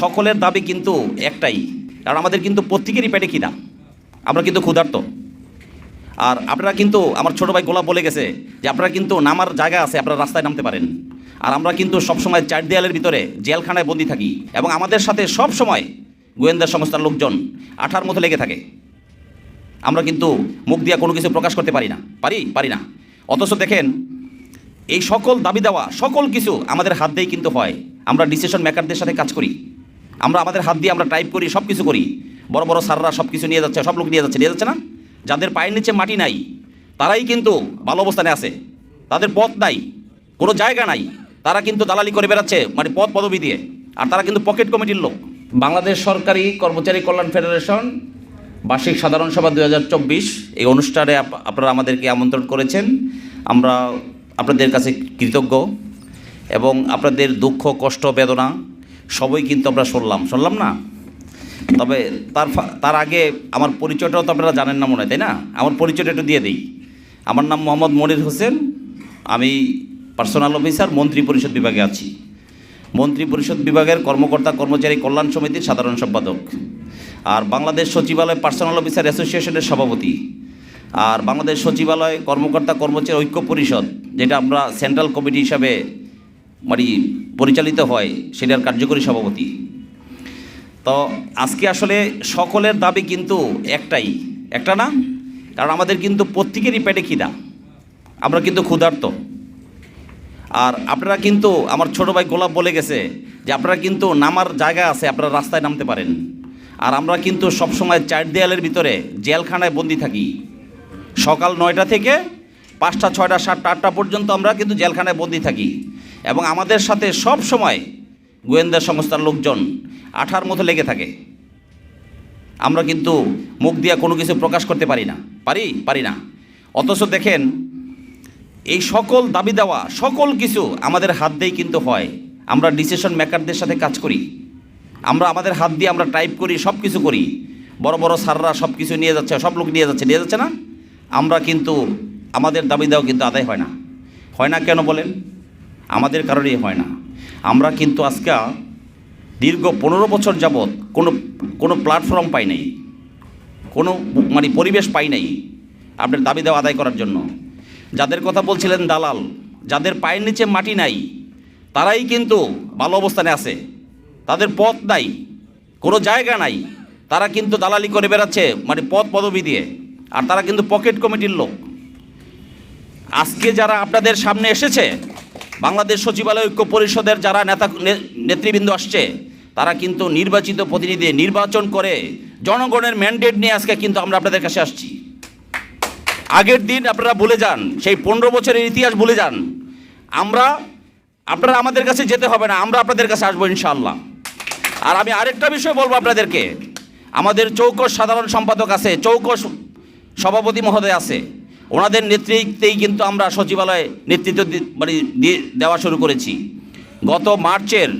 সকলের দাবি কিন্তু একটাই, কারণ আমাদের কিন্তু প্রত্যেকেরই পেটে খিদা। আমরা কিন্তু ক্ষুধার্ত। আর আপনারা কিন্তু, আমার ছোট ভাই গোলাপ বলে গেছে যে আপনারা কিন্তু নামার জায়গা আছে, আপনারা রাস্তায় নামতে পারেন। আর আমরা কিন্তু সবসময় চার দেয়ালের ভিতরে জেলখানায় বন্দি থাকি এবং আমাদের সাথে সব সময় গোয়েন্দা সংস্থার লোকজন আঠার মতো লেগে থাকে। আমরা কিন্তু মুখ দিয়ে কোনো কিছু প্রকাশ করতে পারি না। পারি? পারি না। অথচ দেখেন, এই সকল দাবি দেওয়া, সকল কিছু আমাদের হাত দিয়েই কিন্তু হয়। আমরা ডিসিশন মেকারদের সাথে কাজ করি। আমরা আমাদের হাত দিয়ে আমরা টাইপ করি সব কিছু করি। বড় বড় সাররা সব কিছু নিয়ে যাচ্ছে, সব লোক নিয়ে যাচ্ছে নিয়ে যাচ্ছে না? যাদের পায়ের নিচে মাটি নাই, তারাই কিন্তু ভালো অবস্থানে আছে। তাদের পথ নাই, কোনো জায়গা নাই। তারা কিন্তু দালালি করে বেড়াচ্ছে মানে পদ পদবি দিয়ে। আর তারা কিন্তু পকেট কমিটির লোক। বাংলাদেশ সরকারি কর্মচারী কল্যাণ ফেডারেশন, বার্ষিক সাধারণ সভা দু হাজার চব্বিশ, এই অনুষ্ঠানে আপ- আপনারা আমাদেরকে আমন্ত্রণ করেছেন। আমরা আপনাদের কাছে কৃতজ্ঞ। এবং আপনাদের দুঃখ, কষ্ট, বেদনা সবই কিন্তু আমরা শুনলাম। শুনলাম না? তবে তার তার আগে আমার পরিচয়টাও তো আপনারা জানেন না মনে হয়, তাই না? আমার পরিচয়টা একটু দিয়ে দিই। আমার নাম মোহাম্মদ মনির হোসেন। আমি পার্সোনাল অফিসার মন্ত্রী পরিষদ বিভাগে আছি। মন্ত্রী পরিষদ বিভাগের কর্মকর্তা, কর্মচারী কল্যাণ সমিতির সাধারণ সম্পাদক। আর বাংলাদেশ সচিবালয় পার্সোনাল অফিসার অ্যাসোসিয়েশনের সভাপতি। আর বাংলাদেশ সচিবালয় কর্মকর্তা, কর্মচারী ঐক্য পরিষদ, যেটা আমরা সেন্ট্রাল কমিটি হিসাবে মানে পরিচালিত হয়, সেটার কার্যকরী সভাপতি। তো আজকে আসলে সকলের দাবি কিন্তু একটাই, একটা না? কারণ আমাদের কিন্তু প্রত্যেকেরই পেটে খিদা। আমরা কিন্তু ক্ষুধার্ত। আর আপনারা কিন্তু, আমার ছোট ভাই গোলাপ বলে গেছে যে আপনারা কিন্তু নামার জায়গা আছে, আপনারা রাস্তায় নামতে পারেন। আর আমরা কিন্তু সবসময় চার দেয়ালের ভিতরে জেলখানায় বন্দি থাকি। সকাল নয়টা থেকে পাঁচটা, ছয়টা, সাতটা, আটটা পর্যন্ত আমরা কিন্তু জেলখানায় বন্দি থাকি। এবং আমাদের সাথে সব সময় গোয়েন্দা সংস্থার লোকজন আঠার মতো লেগে থাকে। আমরা কিন্তু মুখ দিয়া কোনো কিছু প্রকাশ করতে পারি না। পারি? পারি না। অথচ দেখেন, এই সকল দাবি দেওয়া, সকল কিছু আমাদের হাত দিয়েই কিন্তু হয়। আমরা ডিসিশন মেকারদের সাথে কাজ করি। আমরা আমাদের হাত দিয়ে আমরা টাইপ করি সব কিছু করি। বড় বড় সাররা সব কিছু নিয়ে যাচ্ছে, সব লোক নিয়ে যাচ্ছে নিয়ে যাচ্ছে না? আমরা কিন্তু, আমাদের দাবি দেওয়া কিন্তু আদায় হয় না। হয় না কেন বলেন? আমাদের কারণেই হয় না। আমরা কিন্তু আজকে দীর্ঘ পনেরো বছর যাবৎ কোনো কোনো প্ল্যাটফর্ম পাই নাই। কোনো মানে পরিবেশ পাই নাই আপনার দাবি দেওয়া আদায় করার জন্য। যাদের কথা বলছিলেন দালাল, যাদের পায়ের নিচে মাটি নাই, তারাই কিন্তু ভালো অবস্থানে আছে। তাদের পথ নাই, কোনো জায়গা নাই। তারা কিন্তু দালালি করে বেড়াচ্ছে মানে পদ পদবি দিয়ে। আর তারা কিন্তু পকেট কমিটির লোক। আজকে যারা আপনাদের সামনে এসেছে বাংলাদেশ সচিবালয় ঐক্য পরিষদের যারা নেতা নেতৃবৃন্দ আসছে, তারা কিন্তু নির্বাচিত প্রতিনিধি নির্বাচন করে জনগণের ম্যান্ডেট নিয়ে আজকে কিন্তু আমরা আপনাদের কাছে আসছি। আগের দিন আপনারা ভুলে যান, সেই পনেরো বছরের ইতিহাস ভুলে যান। আমরা, আপনারা আমাদের কাছে যেতে হবে না, আমরা আপনাদের কাছে আসব ইনশাআল্লাহ। আর আমি আরেকটা বিষয় বলব আপনাদেরকে, আমাদের চৌকস সাধারণ সম্পাদক আছে, চৌকস সভাপতি মহোদয় আছে। ওনাদের নেতৃত্বেই কিন্তু আমরা সচিবালয়ে নেতৃত্ব মানে দিয়ে দেওয়া শুরু করেছি। গত মার্চের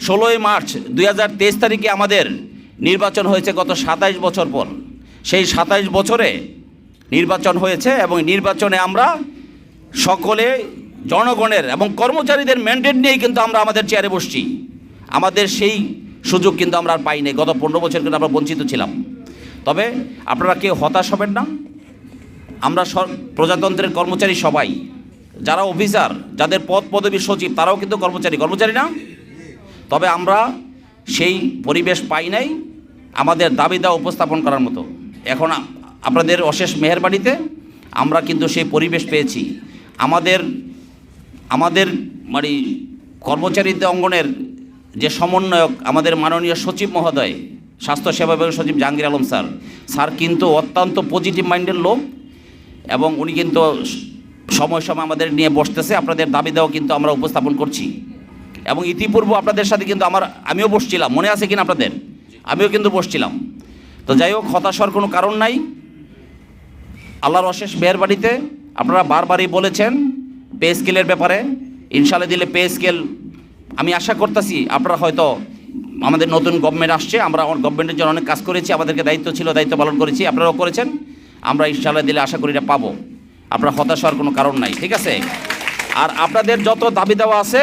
ষোলোই মার্চ দুই হাজার তেইশ তারিখে আমাদের নির্বাচন হয়েছে গত সাতাইশ বছর পর। সেই সাতাইশ বছরে নির্বাচন হয়েছে এবং নির্বাচনে আমরা সকলে জনগণের এবং কর্মচারীদের ম্যান্ডেট নিয়েই কিন্তু আমরা আমাদের চেয়ারে বসছি। আমাদের সেই সুযোগ কিন্তু আমরা আর পাইনি। গত পনেরো বছর কিন্তু আমরা বঞ্চিত ছিলাম। তবে আপনারা কেউ হতাশ হবেন না। আমরা প্রজাতন্ত্রের কর্মচারী সবাই। যারা অফিসার যাদের পদ পদবী সচিব, তারাও কিন্তু কর্মচারী। কর্মচারী না? তবে আমরা সেই পরিবেশ পাই নাই, আমাদের দাবি দাওয়া উপস্থাপন করার মতো। এখন আপনাদের অশেষ মেহেরবাড়িতে আমরা কিন্তু সেই পরিবেশ পেয়েছি। আমাদের আমাদের মানে কর্মচারীদের অঙ্গনের যে সমন্বয়ক আমাদের মাননীয় সচিব মহোদয়, স্বাস্থ্যসেবা বিভাগের সচিব জাহাঙ্গীর আলম স্যার স্যার কিন্তু অত্যন্ত পজিটিভ মাইন্ডের লোক। এবং উনি কিন্তু সময় সময় আমাদের নিয়ে বসতেছে, আপনাদের দাবি দেওয়া কিন্তু আমরা উপস্থাপন করছি। এবং ইতিপূর্বে আপনাদের সাথে কিন্তু আমার, আমিও বসছিলাম, মনে আছে কিনা আপনাদের? আমিও কিন্তু বসছিলাম। তো যাই হোক, হতাশার কোনো কারণ নাই। আল্লাহর অশেষ মেয়ের বাড়িতে আপনারা বারবারই বলেছেন, পে স্কেলের ব্যাপারে। ইনশাল্লাহ দিলে পে স্কেল, আমি আশা করতেছি আপনারা হয়তো আমাদের নতুন গভর্নমেন্ট আসছে, আমরা গভর্নমেন্টের জন্য অনেক কাজ করেছি, আমাদেরকে দায়িত্ব ছিল, দায়িত্ব পালন করেছি, আপনারাও করেছেন। আমরা ইনশাল্লাহ দিলে আশা করি এটা পাবো। আপনারা হতাশ হওয়ার কোনো কারণ নাই, ঠিক আছে? আর আপনাদের যত দাবি দেওয়া আছে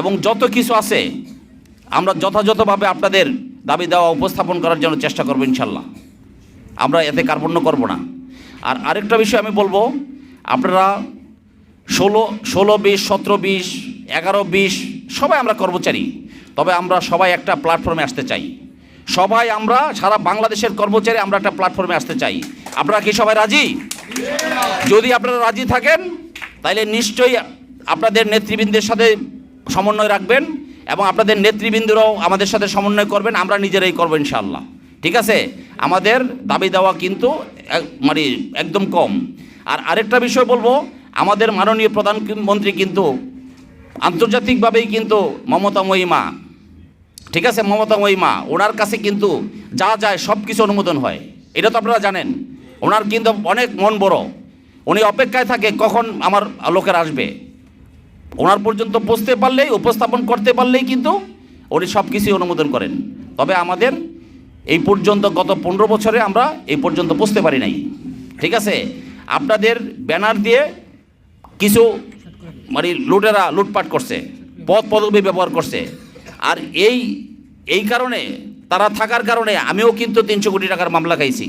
এবং যত কিছু আছে, আমরা যথাযথভাবে আপনাদের দাবি দেওয়া উপস্থাপন করার জন্য চেষ্টা করব ইনশাল্লাহ আমরা এতে কার্পণ্য করব না। আর আরেকটা বিষয় আমি বলব, আপনারা ষোলো ষোলো বিশ, সতেরো বিশ, এগারো বিশ, সবাই আমরা কর্মচারী, তবে আমরা সবাই একটা প্ল্যাটফর্মে আসতে চাই। সবাই আমরা, সারা বাংলাদেশের কর্মচারী আমরা একটা প্ল্যাটফর্মে আসতে চাই। আপনারা কি সবাই রাজি? যদি আপনারা রাজি থাকেন তাহলে নিশ্চয়ই আপনাদের নেতৃবৃন্দের সাথে সমন্বয় রাখবেন এবং আপনাদের নেতৃবৃন্দরাও আমাদের সাথে সমন্বয় করবেন, আমরা নিজেরাই করব ইনশাআল্লাহ। ঠিক আছে? আমাদের দাবি দেওয়া কিন্তু মানে একদম কম। আর আরেকটা বিষয় বলব, আমাদের মাননীয় প্রধানমন্ত্রী কিন্তু আন্তর্জাতিকভাবেই কিন্তু মমতা মহিমা। ঠিক আছে? মমতা মহিমা, ওনার কাছে কিন্তু যা যায় সব কিছু অনুমোদন হয়। এটা তো আপনারা জানেন। ওনার কিন্তু অনেক মন বড়। উনি অপেক্ষায় থাকে কখন আমার লোকের আসবে। ওনার পর্যন্ত পৌঁছতে পারলেই, উপস্থাপন করতে পারলেই কিন্তু উনি সব কিছুই অনুমোদন করেন। তবে আমাদের এই পর্যন্ত গত পনেরো বছরে আমরা এই পর্যন্ত পৌঁছতে পারি নাই। ঠিক আছে? আপনাদের ব্যানার দিয়ে কিছু মানে লুটেরা লুটপাট করছে পদ পদবি ব্যবহার করছে। আর এই এই কারণে, তারা থাকার কারণে আমিও কিন্তু তিনশো কোটি টাকার মামলা খাইছি।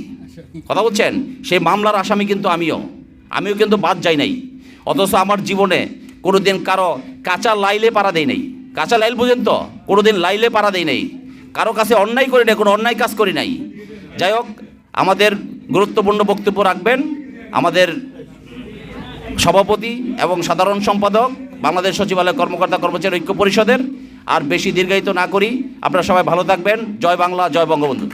কথা বলছেন? সেই মামলার আসামি কিন্তু আমিও। আমিও কিন্তু বাদ যাই নাই। অথচ আমার জীবনে কোনো দিন কারও কাঁচা লাইলে পাড়া দেই নাই। কাঁচা লাইল বুঝেন তো? কোনো দিন লাইলে পাড়া দেই নাই। কারও কাছে অন্যায় করি নাই, কোনো অন্যায় কাজ করি নাই। যাই হোক, আমাদের গুরুত্বপূর্ণ বক্তব্য রাখবেন। আমাদের সভাপতি এবং সাধারণ সম্পাদক, বাংলাদেশ সচিবালয় কর্মকর্তা কর্মচারী ঐক্য পরিষদের। আর বেশি দীর্ঘায়িত না করি। আপনারা সবাই ভালো থাকবেন। জয় বাংলা, জয় বঙ্গবন্ধু।